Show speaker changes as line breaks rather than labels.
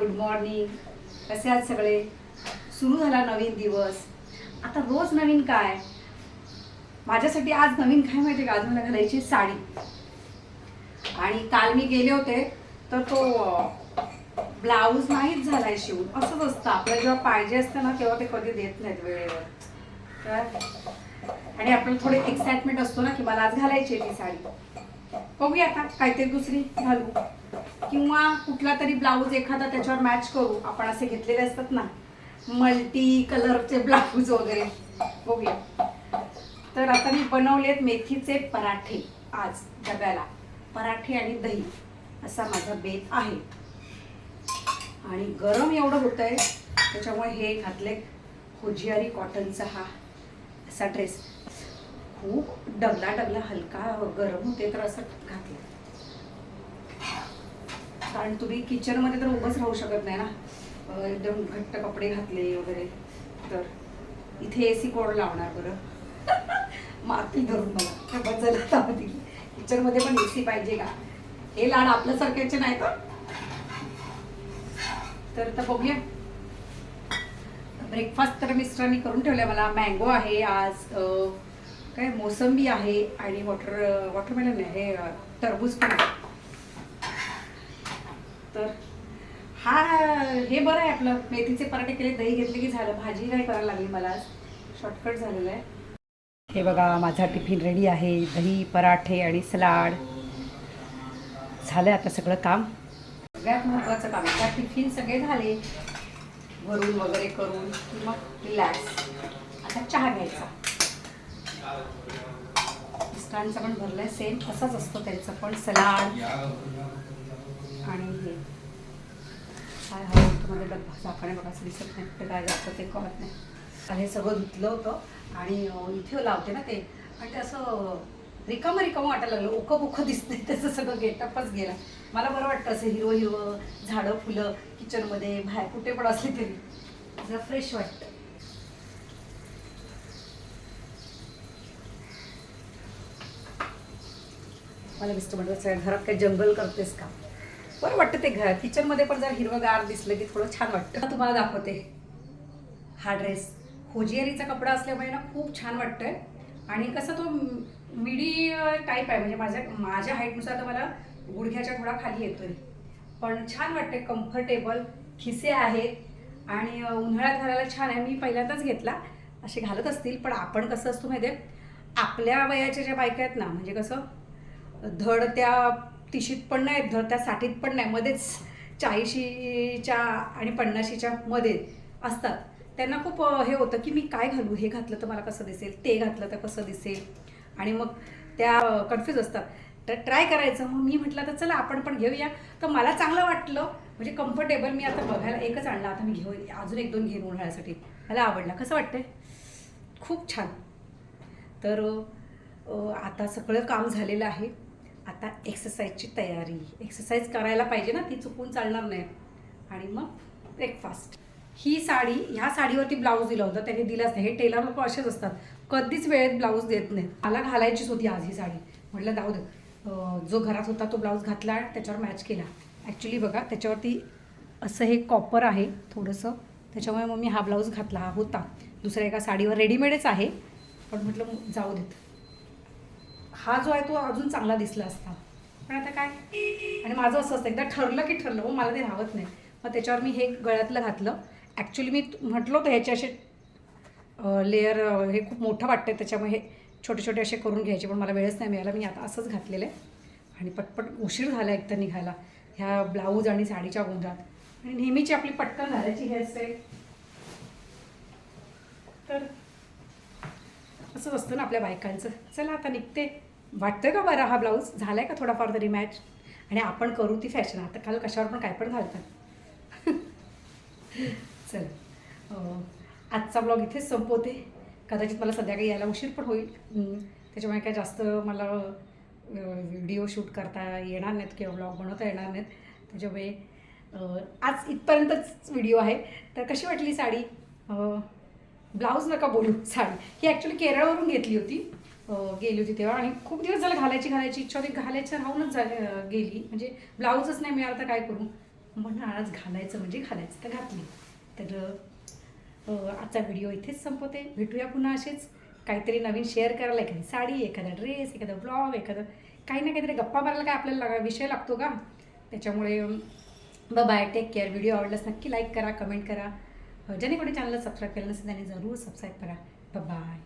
Good morning कसे आहात सगळे? सुरू झाला नवीन दिवस. आता रोज नवीन काय? माझ्यासाठी आज नवीन काय माहिती का? आज मला घालायची साडी. आणि काल मी गेले होते तर तो ब्लाऊज नाहीच झालाय शिवून. असंच असतं. आपल्याला जेव्हा पाहिजे असतं ना तेव्हा ते कधी देत नाहीत वेळेवर. तर आणि आपल्याला थोडे एक्साइटमेंट असतो ना की मला आज घालायची आहे ती साडी. बघूया आता काहीतरी दुसरी घालू. किंवा कुठला तरी ब्लाऊज एखादा त्याच्यावर मॅच करू. आपण असे घेतलेले असतात ना मल्टी कलरचे ब्लाऊज वगैरे. बघूया. तर आता मी बनवलेत मेथीचे पराठे आज डब्याला. पराठे आणि दही असा माझा बेत आहे. आणि गरम एवढं होत आहे त्याच्यामुळे हे घातले होजियारी कॉटनचा हा असा ड्रेस खूप डगला डगला हलका गरम होते तर असं घातलं कारण तुम्ही किचनमध्ये तर उभंच राहू शकत नाही ना. एकदम घट्ट कपडे घातले वगैरे. तर इथे ए सी कोड लावणार बरं. माती धरून मला. काय किचनमध्ये पण ए सी पाहिजे का? हे लाड आपल्यासारख्याचे नाही तर? तर बघूया. ब्रेकफास्ट तर मिस्टरांनी करून ठेवलं मला. मँगो आहे आज काय? मोसंबी आहे आणि वॉटर वॉटरमेलन आहे. हे टरबूज पण आहे. तर हा हे बरं आहे आपलं. मेथीचे पराठे केले दही घेतले की झालं. भाजी नाही करायला लागली मला आज? शॉर्टकट झालेलं आहे. हे बघा माझा टिफिन रेडी आहे. दही पराठे आणि सलाड. झालं आता सगळं काम. सगळ्यात महत्त्वाचं काम आता टिफिन सगळे झाले. भरून वगैरे करून मग रिलॅक्स आता चहा घ्यायचा. मिस्टरांचं पण भरलंय सेम तसंच असतो त्यांचं पण. सलाड. आणि हे. काय हवं होतं मध्ये डब्बा साखणे बघा असं दिसत नाही. ते काय जातं ते कळत नाही. हे सगळं धुतलं होतं आणि इथे लावते ना ते. आणि ते असं रिकामं रिकामं वाटायला लागलं. ओखं बुखं दिसते त्याचं सगळं गेटअपच गेला. मला बरं वाटतं असं हिरवं हिरवं झाडं फुलं किचनमध्ये बाहेर कुठे पण असली तरी. जरा फ्रेश वाटतं. मला मिस्टर म्हणतात घरात काही जंगल करतेस का? बरं वाटतं ते घर. किचनमध्ये पण जर हिरवंगार दिसलं की थोडं छान वाटतं. तुम्हाला दाखवते. हा ड्रेस होजियरीचा कपडा असल्यामुळे ना खूप छान वाटतंय. आणि कसं तो मिडी टाईप आहे. म्हणजे माझ्या माझ्या हाईटनुसार तर मला गुडघ्याच्या थोडा खाली येतोय. पण छान वाटते कम्फर्टेबल खिसे आहेत. आणि उन्हाळ्यात घालायला छान आहे. मी पहिल्यांदाच घेतला. असे घालत असतील. पण आपण कसं असतो माहिती आहे आपल्या वयाच्या ज्या बायका आहेत ना म्हणजे कसं? धड त्या तिशीत पण नाही धर त्या साठीत पण नाही मध्येच चाळीशीच्या आणि पन्नाशीच्या मध्ये असतात. त्यांना खूप हे होतं की मी काय घालू? हे घातलं तर मला कसं दिसेल? ते घातलं तर कसं दिसेल? आणि मग त्या कन्फ्यूज असतात. तर ट्राय करायचं. मग मी म्हटलं तर चला आपण पण घेऊया. तर मला चांगलं वाटलं. म्हणजे कम्फर्टेबल मी आता बघायला एकच आणला. आता मी घेऊ अजून एक दोन घेऊन उन्हाळ्यासाठी. मला आवडला. कसं वाटतंय? खूप छान. तर आता सगळं काम झालेलं आहे. आता एक्सरसाइजची तयारी. एक्सरसाइज करायला पाहिजे ना ती चुकून चालणार नाही. आणि मग ब्रेकफास्ट ही साडी ह्या साडीवरती ब्लाऊज दिला होता त्याने दिलाच नाही हे टेलर लोक असेच असतात. कधीच वेळेत ब्लाऊज देत नाहीत. मला घालायचीच होती आज ही साडी. म्हटलं जाऊ दे. जो घरात होता तो ब्लाऊज घातला त्याच्यावर मॅच केला. ॲक्च्युली बघा त्याच्यावरती असं हे कॉपर आहे थोडंसं. त्याच्यामुळे मग मी हा ब्लाऊज घातला हा होता. दुसऱ्या एका साडीवर रेडीमेडच आहे. पण म्हटलं मग जाऊ देत. हा जो आहे तो अजून चांगला दिसला असता. पण आता काय? आणि माझं असं असतं एकदा ठरलं की ठरलं हो मला ते राहत नाही. मग त्याच्यावर मी हे गळ्यातलं घातलं. ॲक्च्युली मी म्हटलं होतं ह्याचे असे लेअर हे खूप मोठं वाटतं त्याच्यामुळे हे छोटे छोटे असे करून घ्यायचे पण मला वेळच नाही मिळाला. मी आता असंच घातलेलं आहे. आणि पटपट उशीर झाला एकतर निघायला. ह्या ब्लाऊज आणि साडीच्या गोंधळात. आणि नेहमीची आपली पटकन घालायची हेअरस्टाईल तर असं असतं ना आपल्या बायकांचं. चला आता निघते. वाटतोय का बरं हा ब्लाऊज? झालाय का थोडाफार तरी मॅच आणि आपण करू ती फॅशन आता काल कशावर पण काय पण घालतात. चल. आजचा ब्लॉग इथेच संपवते. कदाचित मला संध्याकाळी यायला उशीर पण होईल. त्याच्यामुळे काय जास्त मला व्हिडिओ शूट करता येणार नाहीत किंवा ब्लॉग बनवता येणार नाहीत. त्याच्यामुळे आज इथपर्यंतच व्हिडिओ आहे. तर कशी वाटली साडी? ब्लाऊज नका बोलू साडी. ही ॲक्च्युली केरळवरून घेतली होती. गेली होती तेव्हा. आणि खूप दिवस झालं घालायची घालायची इच्छा होती. घालायची राहूनच गेली. म्हणजे ब्लाऊजच नाही मिळालं तर काय करू? म्हणून आज घालायचं म्हणजे घालायचं तर घातली. तर आजचा व्हिडिओ इथेच संपवते. भेटूया पुन्हा असेच. काहीतरी नवीन शेअर करायला एखादी साडी एखादा ड्रेस एखादा ब्लॉग एखादं काही ना काहीतरी गप्पा मारायला काय आपल्याला लागा विषय लागतो का? त्याच्यामुळे बाय टेक केअर व्हिडिओ आवडल्यास नक्की लाईक करा कमेंट करा. ज्याने कोणी चॅनलला सबस्क्राईब केलं नसेल त्याने जरूर सबस्क्राईब करा. बाय